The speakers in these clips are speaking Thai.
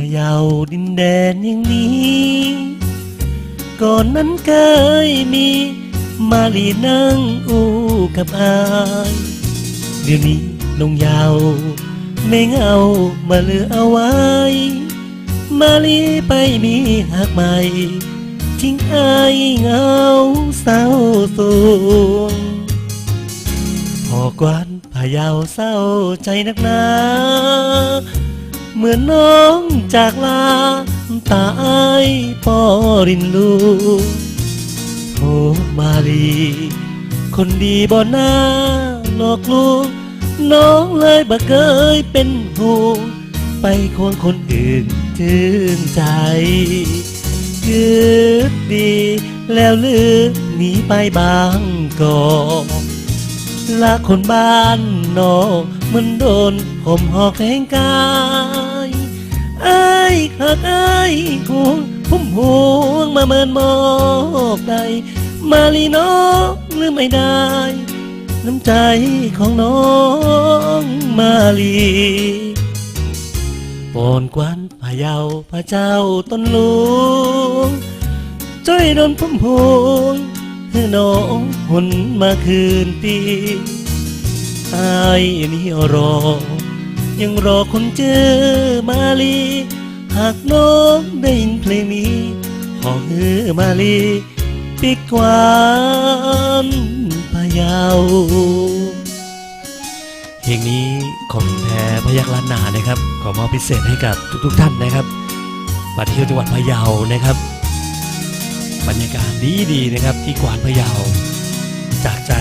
ะเยาดินแดนอย่างนี้ ก่อนนั้นเคยมีมาลีนั่งอู้กับอายเดี๋ยวนี้นงยาวไม่เงามาเลือเอาไว้ มาลีไปมีหักใหม่ทิ้งอายเงาเศร้าสวงพอกวนพะเยาเศร้าใจนักหนา เหมือนน้องจากลาตาอายปอรินลูโอมาลี คนดีบ่หน้าหลอกลวงน้องเลยบ่เคยเป็นห่วงไปควงคนอื่นชื่นใจคืดดี แล้วลืมหนีไปบางกอกละคนบ้านนอก มันโดนห่มหอกแทงกายไอ้ายหักไอ้ยห่วงพุ่มห่วงมาเมินมอกใดมาลีน้องลืมไม่ได้ น้ำใจของน้องมาลีปอนกวนพะเยาพระเจ้าต้นลวงจ้อยโดนพุ่มพวงให้น้องหนมาคืนปี อายนี่รอ ยังรอคนเจอมาลี หากน้องได้ยินเพลงนี้ ขอเฮือมาลีปีกวานพะเยาเพลงนี้ของแท้พยักล้านนานะครับ ขอมอบพิเศษให้กับทุกๆท่านนะครับมาเที่ยวจังหวัดพะเยานะครับ บรรยากาศดีดีๆนะครับ ที่กวานพะเยา จากใจ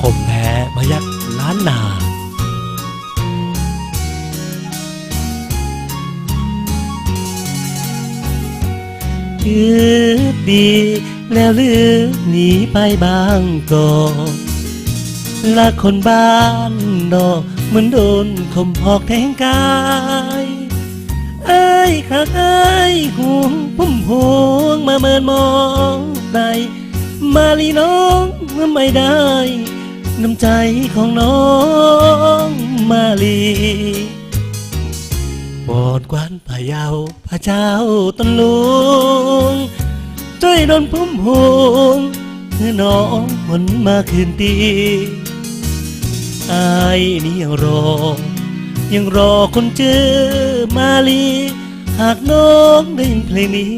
คมแท้พยัก ล้านนาคือดีแล้วลืมหนีไปบางกอกละคนบ้านนอกเหมือนโดนคมหอกแทงกายเอ้ยข้าเอ้ยห่วงพุ่มห่วงมาเมินมองใดมาลีน้องไม่ได้ น้ำใจของน้องมาลีบอนกวนพะเยาพระเจ้าต้นลวงจ้อยดนพุ่มพวงเพื่อน้องหนมาคืนดีอายนี่ยังรอ ยังรอคนเจอมาลี หากน้องได้ยินเพลงนี้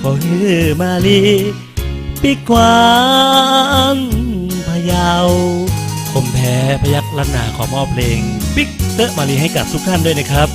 ขอเฮือมาลีปีกวาน ยาคมแพ้พยักล้านนาขอมอบเพลง ปิ๊กเตอร์มารีให้กับทุกท่านด้วยนะครับ